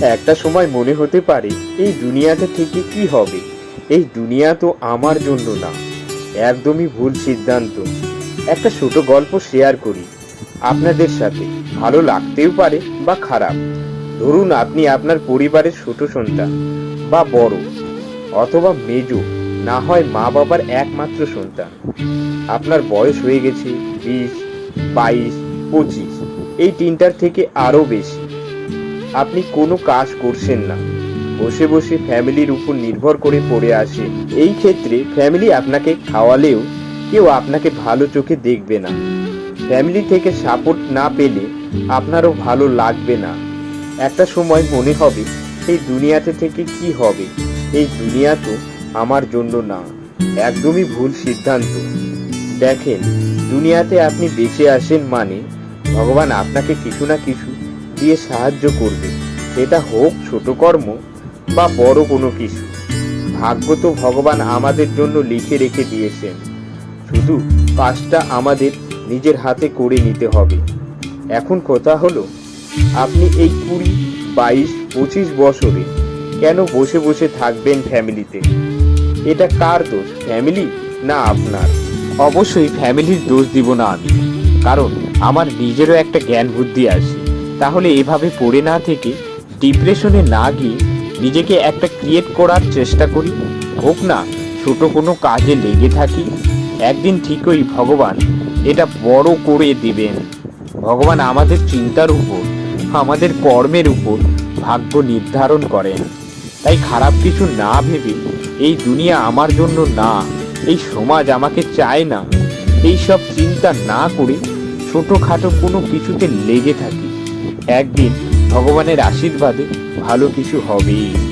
একটা সময় মনে হতে পারে, এই দুনিয়াটা থেকে কি হবে? এই দুনিয়া তো আমার জন্য না। একদমই ভুল সিদ্ধান্ত। একটা ছোট গল্প শেয়ার করি। আপনাদের সাথে। ভালো লাগতেও পারে বা খারাপ। ধরুন আপনি আপনার পরিবারের ছোট সন্তান বা বড় অথবা মেজো, না হয় মা বাবার একমাত্র সন্তান। আপনার বয়স হয়ে গেছে, বিশ, বাইশ, পঁচিশ। এই তিনটার থেকে আরও বেশি। আপনি কোনো কাজ করছেন না। বসে বসে ফ্যামিলির উপর নির্ভর করে পড়ে আসে এই ক্ষেত্রে ফ্যামিলি আপনাকে খাওয়ালেও কেউ আপনাকে ভালো চোখে দেখবে না। ফ্যামিলি থেকে সাপোর্ট না পেলে আপনারও ভালো লাগবে না। একটা সময় মনে হবে, এই দুনিয়াতে থেকে কি হবে? এই দুনিয়া তো আমার জন্য না, একদমই ভুল সিদ্ধান্ত। দেখেন, দুনিয়াতে আপনি বেঁচে আসেন মানে ভগবান আপনাকে কিছু না কিছু দিয়ে সাহায্য করবে। সেটা হোক ছোট কর্ম বা বড় কোনো কিছু। ভাগ্য তো ভগবান আমাদের জন্য লিখে রেখে দিয়েছেন। শুধু কাজটা আমাদের নিজের হাতে করে নিতে হবে। এখন কথা হলো, আপনি এই কুড়ি, বাইশ, পঁচিশ বছরে কেন বসে বসে থাকবেন ফ্যামিলিতে? এটা কার দোষ, ফ্যামিলি না আপনার? অবশ্যই ফ্যামিলির দোষ দিব না আমি। কারণ আমার নিজেরও একটা জ্ঞান বুদ্ধি আছে। তাহলে এভাবে পড়ে না থেকে ডিপ্রেশনে না গিয়ে নিজেকে একটা ক্রিয়েট করার চেষ্টা করি। হোক না, ছোট কোনো কাজে লেগে থাকি। একদিন ঠিকই ভগবান এটা বড় করে দেবেন। ভগবান আমাদের চিন্তার উপর, আমাদের কর্মের উপর ভাগ্য নির্ধারণ করেন। তাই খারাপ কিছু না ভেবে এই দুনিয়া আমার জন্য না, এই সমাজ আমাকে চায় না, এই সব চিন্তা না করে ছোটোখাটো কোনো কিছুতে লেগে থাকি। একদিন ভগবানের আশীর্বাদে ভালো কিছু হবেই।